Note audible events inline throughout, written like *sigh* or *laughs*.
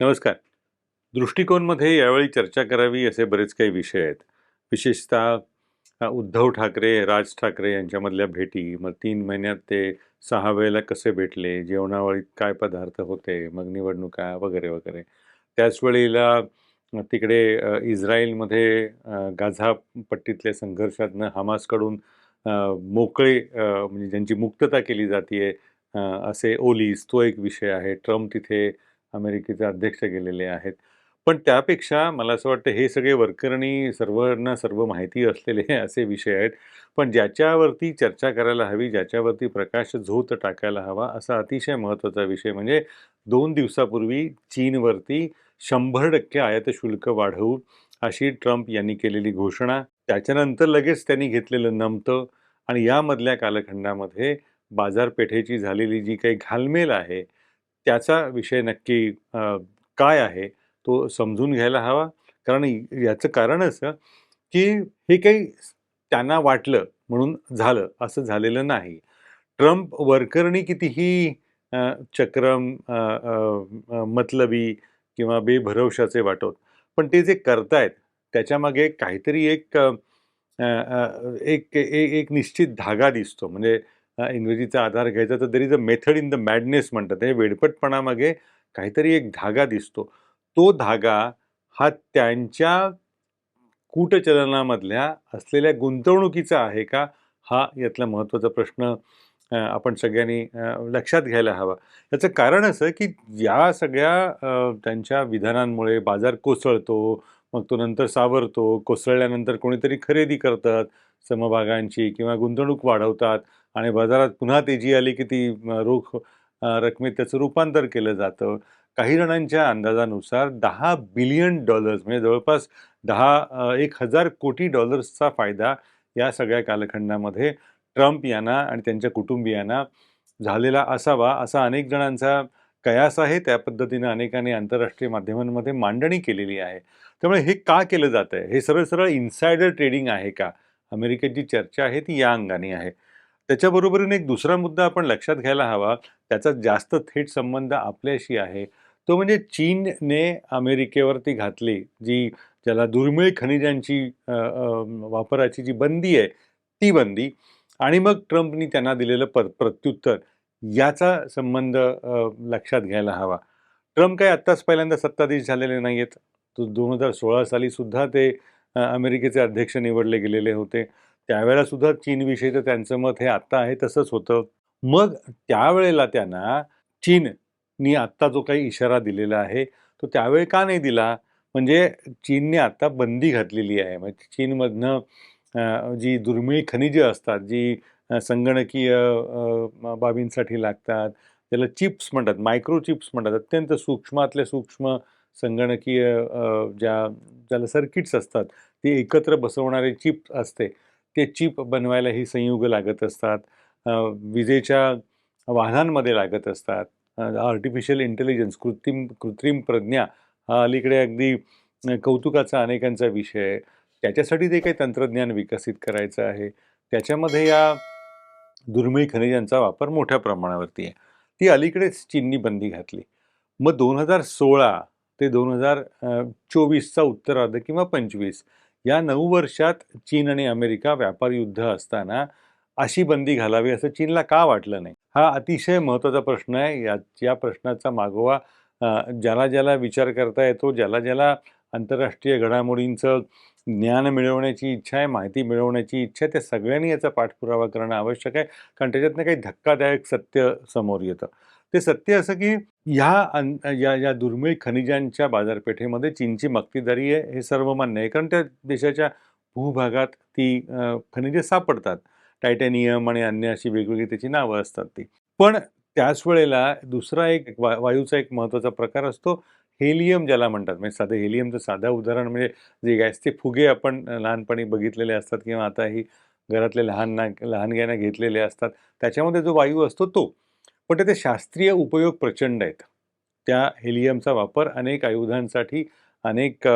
नमस्कार. दृष्टिकोनमध्ये यावेळी चर्चा करावी असे बरेच काही विषय आहेत. विशेषतः उद्धव ठाकरे, राज ठाकरे यांच्यामधल्या भेटी, मग तीन महिन्यात ते सहा वेळेला कसे भेटले, जेवणावळीत काय पदार्थ होते, मग निवडणुका वगैरे, वगैरे. त्याच वेळेला तिकडे इस्रायलमध्ये गाझा पट्टीतल्या संघर्षातनं हमासकडून मोकळे म्हणजे ज्यांची मुक्तता केली जाते असे ओलीस तो एक विषय आहे. ट्रम्प तिथे अमेरिकेचे अध्यक्ष गेलेले आहेत. पण त्यापेक्षा मला असं वाटतं हे सगळे वर्करणी सर्वांना सर्व माहिती असलेले *laughs* असे विषय आहेत. पण ज्याच्यावरती चर्चा करायला हवी, ज्याच्यावरती प्रकाश झोत टाकायला हवा, असा अतिशय महत्त्वाचा विषय म्हणजे दोन दिवसापूर्वी चीनवरती 100% आयात शुल्क वाढवू अशी ट्रम्प यांनी केलेली घोषणा. त्याच्यानंतर लगेच त्यांनी घेतलेलं नमतं आणि यामधल्या कालखंडामध्ये बाजारपेठेची झालेली जी काही घालमेल आहे, त्याचा विषय नक्की काय आहे तो समजून घ्यायला हवा. कारण याचं कारण असं, की हे काही त्यांना वाटलं म्हणून झालं, असं झालेलं नाही. ट्रम्प वरकरणी कितीही चक्रम मतलबी किंवा बेभरवशाचे वाटोत. पण ते जे करतायत त्याच्यामागे काहीतरी एक एक एक एक निश्चित धागा दिसतो. म्हणजे इंग्रजीचा आधार घ्यायचा तर there is a method in the madness म्हणतात. हे वेडपटपणामागे काहीतरी एक धागा दिसतो. तो धागा हा त्यांच्या कूटचलनामधल्या असलेल्या गुंतवणुकीचा आहे का? हा यातला महत्त्वाचा प्रश्न आपण सगळ्यांनी लक्षात घ्यायला हवा. याचं कारण असं, की या सगळ्या त्यांच्या विधानांमुळे बाजार कोसळतो, मग तो नंतर सावरतो. कोसळल्यानंतर कोणीतरी खरेदी करतात समभागांची किंवा गुंतवणूक वाढवतात आणि बाजारात पुन्हा तेजी आली, की ती रोख रकमेत त्याचं रूपांतर केलं जातं. काही जणांच्या अंदाजानुसार दहा बिलियन डॉलर्स म्हणजे जवळपास दहा एक हजार कोटी डॉलर्सचा फायदा या सगळ्या कालखंडामध्ये ट्रम्प यांना आणि त्यांच्या कुटुंबियांना झालेला असावा, असा अनेक जणांचा कयास आहे. त्या पद्धतीनं अनेकांनी आंतरराष्ट्रीय माध्यमांमध्ये मांडणी केलेली आहे. त्यामुळे हे का केलं जातं आहे हे सरळ-सरळ इन्सायडर ट्रेडिंग आहे का? अमेरिकेत जी चर्चा आहे ती या अंगाने आहे. त्याच्याबरोबरीने एक दुसरा मुद्दा आपण लक्षात घ्यायला हवा, त्याचा जास्त थेट संबंध आपल्याशी आहे. तो म्हणजे चीनने अमेरिकेवरती घातली जी ज्याला दुर्मिळ खनिजांची वापराची जी बंदी आहे, ती बंदी आणि मग ट्रम्पनी त्यांना दिलेलं पर प्रत्युत्तर याचा संबंध लक्षात घ्यायला हवा. ट्रम्प काही आत्ताच पहिल्यांदा सत्ताधीश झालेले नाही आहेत दोन हजार सोळा सालीसुद्धा ते अमेरिकेचे अध्यक्ष निवडले गेलेले होते. त्यावेळेला सुद्धा चीनविषयी तर त्यांचं मत हे आत्ता आहे तसंच होतं. मग त्यावेळेला त्यांना चीननी आत्ता जो काही इशारा दिलेला आहे, तो त्यावेळी का नाही दिला? म्हणजे चीनने आता बंदी घातलेली आहे. म्हणजे चीनमधनं जी दुर्मिळ खनिजं असतात, जी संगणकीय बाबींसाठी लागतात, त्याला चिप्स म्हणतात, मायक्रो चिप्स म्हणतात. अत्यंत सूक्ष्मातल्या सूक्ष्म संगणकीय ज्या ज्याला सर्किट्स असतात, ती एकत्र बसवणारे चिप असते. ते चिप बनवायला ही संयुग लागत असतात. विजेच्या वाहनांमध्ये लागत असतात. आर्टिफिशियल इंटेलिजन्स कृत्रिम कृत्रिम प्रज्ञा हा अलीकडे अगदी कौतुकाचा अनेकांचा विषय आहे. त्याच्यासाठी जे काही तंत्रज्ञान विकसित करायचं आहे, त्याच्यामध्ये या दुर्मिळ खनिजांचा वापर मोठ्या प्रमाणावरती आहे. ती अलीकडेच चीननी बंदी घातली. मग 2016 ते 2024चा उत्तरार्ध किंवा 25 या नऊ वर्षात चीन आणि अमेरिका व्यापार युद्ध असताना अशी बंदी घालावी असं चीनला का वाटलं नाही? हा अतिशय महत्त्वाचा प्रश्न आहे. या या प्रश्नाचा मागोवा ज्याला ज्याला विचार करता येतो, ज्याला ज्याला आंतरराष्ट्रीय घडामोडींचं ज्ञान मिळवण्याची इच्छा आहे, माहिती मिळवण्याची इच्छा आहे, त्या सगळ्यांनी याचा पाठपुरावा करणं आवश्यक आहे. कारण त्याच्यातनं काही धक्कादायक सत्य समोर येतं. ते सत्य असं की ह्या अन या या दुर्मिळ खनिजांच्या बाजारपेठेमध्ये चीनची मक्तीदारी आहे, हे सर्वमान्य आहे. कारण त्या देशाच्या भूभागात ती खनिजे सापडतात. टायटॅनियम आणि अन्य अशी वेगवेगळी त्याची नावं असतात ती. पण त्याच वेळेला दुसरा एक वा वायूचा एक महत्त्वाचा प्रकार असतो, हेलियम ज्याला म्हणतात. म्हणजे साधं हेलियमचं साधं उदाहरण म्हणजे जे गॅसचे फुगे आपण लहानपणी बघितलेले असतात किंवा आताही घरातले लहान लहानग्यांना घेतलेले असतात. त्याच्यामध्ये जो वायू असतो तो. पण त्याचे शास्त्रीय उपयोग प्रचंड आहेत. त्या हेलियमचा वापर अनेक आयुधांसाठी, अनेक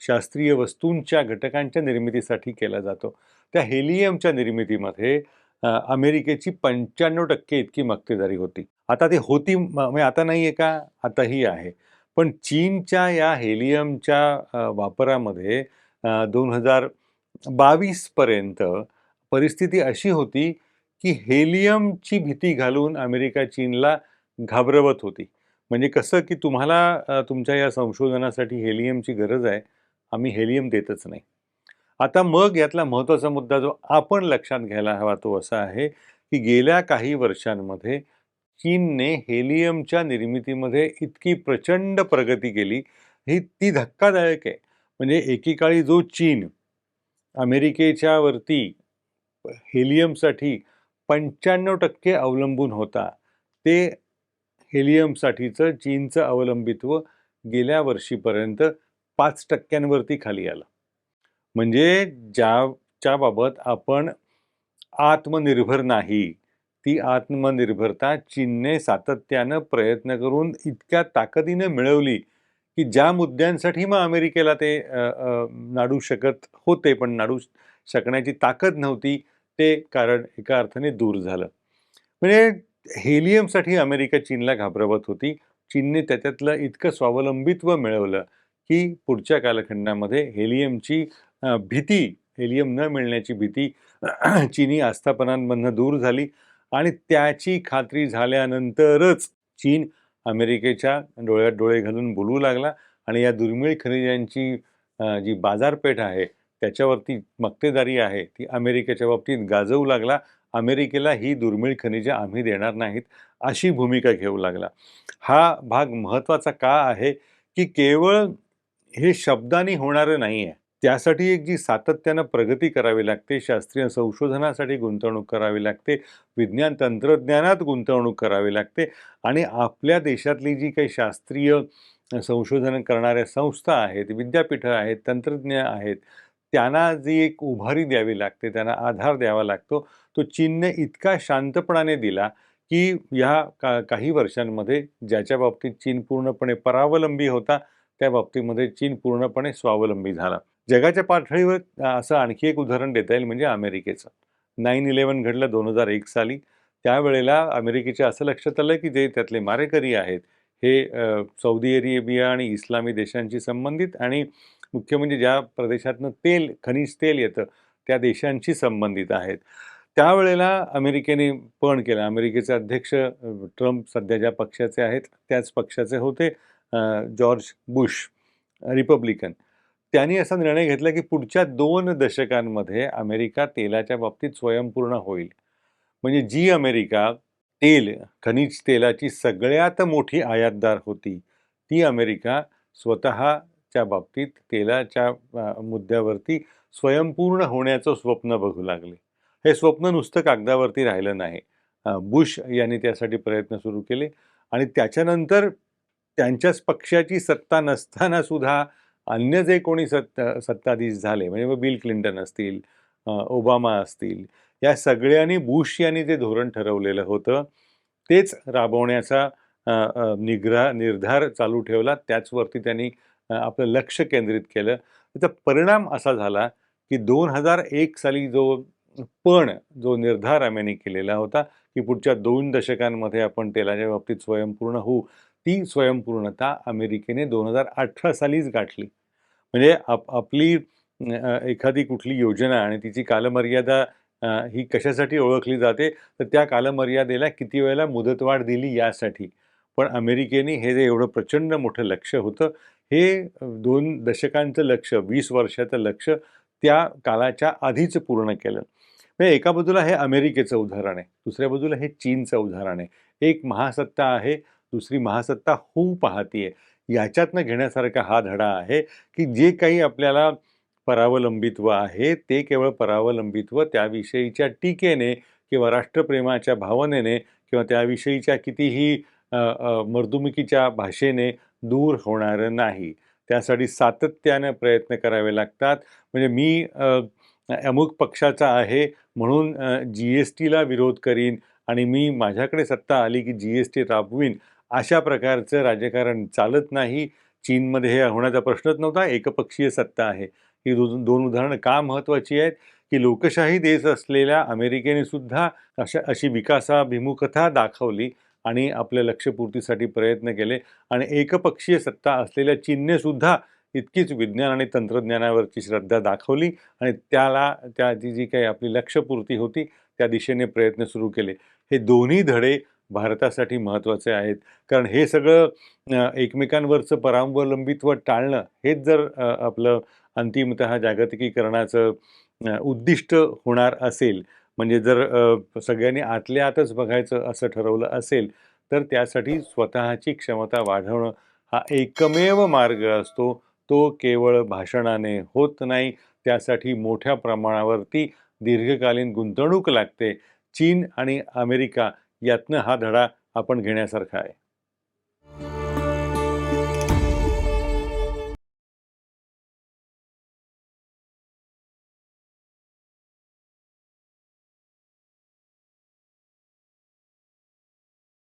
शास्त्रीय वस्तूंच्या घटकांच्या निर्मितीसाठी केला जातो. त्या हेलियमच्या निर्मितीमध्ये अमेरिकेची 95% इतकी मक्तेदारी होती. आता ती होती म्हणजे आता नाही आहे का? आताही आहे. पण चीनच्या या हेलियमच्या वापरामध्ये दोन हजार बावीसपर्यंत परिस्थिती अशी होती, की हेलियमची भीती घालून अमेरिका चीनला घाबरवत होती. म्हणजे कसं, की तुम्हाला तुमच्या या संशोधनासाठी हेलियमची गरज आहे. आम्ही हेलियम देतच नाही. आता मग यातला महत्त्वाचा मुद्दा जो आपण लक्षात घ्यायला हवा तो असा आहे, की गेल्या काही वर्षांमध्ये चीनने हेलियमच्या निर्मितीमध्ये इतकी प्रचंड प्रगती केली, ही ती धक्कादायक आहे. म्हणजे एकेकाळी जो चीन अमेरिकेच्या वरती हेलियमसाठी 95% अवलंबून होता, ते हेलियमसाठीचं चीनचं अवलंबित्व गेल्या वर्षीपर्यंत पाच टक्क्यांवरती खाली आलं. म्हणजे ज्याच्या बाबत आपण आत्मनिर्भर नाही, ती आत्मनिर्भरता चीनने सातत्यानं प्रयत्न करून इतक्या ताकदीनं मिळवली, की ज्या मुद्द्यांसाठी मग अमेरिकेला ते नाडू शकत होते, पण नाडू शकण्याची ताकद नव्हती, ते कारण एका अर्थाने दूर झालं. म्हणजे हेलियमसाठी अमेरिका चीनला घाबरवत होती. चीनने त्याच्यातलं इतकं स्वावलंबित्व मिळवलं, की पुढच्या कालखंडामध्ये हेलियमची भीती, हेलियम न मिळण्याची भीती *clears throat* चीनी आस्थापनांमधनं दूर झाली आणि त्याची खात्री झाल्यानंतरच चीन अमेरिकेच्या डोळ्यात डोळे घालून बोलू लागला आणि या दुर्मिळ खनिजांची जी बाजारपेठ आहे, त्याच्यावरती मक्तेदारी आहे, ती अमेरिकेच्या बाबतीत गाजवू लागला. अमेरिकेला ही दुर्मिळ खनिजे आम्ही देणार नाहीत, अशी भूमिका घेऊ लागला. हा भाग महत्त्वाचा का आहे, की केवळ हे शब्दाने होणारं नाही आहे त्यासाठी एक जी सातत्यानं प्रगती करावी लागते, शास्त्रीय संशोधनासाठी गुंतवणूक करावी लागते, विज्ञान तंत्रज्ञानात गुंतवणूक करावी लागते आणि आपल्या देशातली जी काही शास्त्रीय संशोधन करणाऱ्या संस्था आहेत, विद्यापीठं आहेत, तंत्रज्ञ आहेत, त्यांना जी एक उभारी द्यावी लागते, त्यांना आधार द्यावा लागतो, तो चीनने इतका शांतपणाने दिला, की ह्या का काही वर्षांमध्ये ज्याच्या बाबतीत चीन पूर्णपणे परावलंबी होता, त्या बाबतीमध्ये चीन पूर्णपणे स्वावलंबी झाला. जगाच्या पातळीवर असं आणखी एक उदाहरण देता येईल म्हणजे अमेरिकेचं. 9/11 घडलं 2001 साली. त्यावेळेला अमेरिकेच्या असं लक्षात आलं, की जे त्यातले मारेकरी आहेत, हे सौदी अरेबिया आणि इस्लामी देशांशी संबंधित आणि मुख्य म्हणजे ज्या प्रदेशातनं तेल, खनिज तेल येतं, त्या देशांशी संबंधित आहेत. त्यावेळेला अमेरिकेने पण केलं. अमेरिकेचे अध्यक्ष ट्रम्प सध्या ज्या पक्षाचे आहेत, त्याच पक्षाचे होते जॉर्ज बुश, रिपब्लिकन. त्यांनी असा निर्णय घेतला, की पुढच्या दोन दशकांमध्ये अमेरिका तेलाच्या बाबतीत स्वयंपूर्ण होईल. म्हणजे जी अमेरिका तेल, खनिज तेलाची सगळ्यात मोठी आयातदार होती, ती अमेरिका स्वतः च्या बाबतीत तेलाच्या मुद्द्यावरती स्वयंपूर्ण होण्याचं स्वप्न बघू लागले. हे स्वप्न नुसतं कागदावरती राहिलं नाही. बुश यांनी त्यासाठी प्रयत्न सुरू केले आणि त्याच्यानंतर त्यांच्याच पक्षाची सत्ता नसताना सुद्धा अन्य जे कोणी सत् सत्ताधीश झाले, म्हणजे मग बिल क्लिंटन असतील, ओबामा असतील, या सगळ्यांनी बुश यांनी जे धोरण ठरवलेलं होतं, तेच राबवण्याचा निग्रह निग्रा निर्धार चालू ठेवला. त्याचवरती त्यांनी आपलं लक्ष केंद्रित केलं. त्याचा परिणाम असा झाला, की 2001 साली जो पण जो निर्धार आम्याने केलेला होता, की पुढच्या दोन दशकांमध्ये आपण तेलाच्या बाबतीत स्वयंपूर्ण होऊ, ती स्वयंपूर्णता अमेरिकेने 2018 सालीच गाठली. म्हणजे आप आपली एखादी कुठली योजना आणि तिची कालमर्यादा ही कशासाठी ओळखली जाते, तर त्या कालमर्यादेला किती वेळेला मुदतवाढ दिली यासाठी. पण अमेरिकेने हे जे एवढं प्रचंड मोठं लक्ष होतं, हे दोन दशकांचं लक्ष वीस वर्षाचं लक्ष त्या कालाच्या आधीच पूर्ण केलं. म्हणजे एका बाजूला हे अमेरिकेचं उदाहरण आहे, दुसऱ्या बाजूला हे चीनचं उदाहरण आहे. एक महासत्ता आहे, दुसरी महासत्ता होऊ पाहतीये. याच्यातनं घेण्यासारखा हा धडा आहे, की जे काही आपल्याला परावलंबित्व आहे, ते केवळ परावलंबित्व त्याविषयीच्या टीकेने किंवा राष्ट्रप्रेमाच्या भावनेने किंवा त्याविषयीच्या कितीही अ, मर्दुमकीच्या भाषेने दूर होणारं नाही. त्यासाठी सातत्यानं प्रयत्न करावे लागतात. म्हणजे मी अमुक पक्षाचा आहे म्हणून जी-एस-टीला विरोध करीन आणि मी माझ्याकडे सत्ता आली, की जी-एस-टी राबवीन, अशा प्रकारचं राजकारण चालत नाही. चीनमध्ये हे होण्याचा प्रश्नच नव्हता. एकपक्षीय सत्ता आहे. ही दोन दोन उदाहरणं का महत्त्वाची आहेत, की लोकशाही देश असलेल्या अमेरिकेने सुद्धा अशा अशी विकासाभिमुखता दाखवली आणि आपल्या लक्ष्यपूर्तीसाठी प्रयत्न केले. आणि एकपक्षीय सत्ता असलेल्या चीनने सुद्धा इतकीच विज्ञान आणि तंत्रज्ञानावरची श्रद्धा दाखवली आणि त्याला त्या जी काही आपली लक्ष्यपूर्ती होती त्या दिशेने प्रयत्न सुरू केले. हे दोन्ही धडे भारतासाठी महत्त्वाचे आहेत. कारण हे सगळं एकमेकांवरचं परावलंबित्व टाळणं हेच जर आपलं अंतिमतः जागतिकीकरणाचं उद्दिष्ट होणार असेल म्हणजे जर सगळ्यांनी आतल्या आतच बघायचं असं ठरवलं असेल तर त्यासाठी स्वतःची क्षमता वाढवणं हा एकमेव मार्ग असतो. तो केवळ भाषणाने होत नाही त्यासाठी मोठ्या प्रमाणावरती दीर्घकालीन गुंतवणूक लागते. चीन आणि अमेरिका यातनं हा धडा आपण घेण्यासारखा आहे.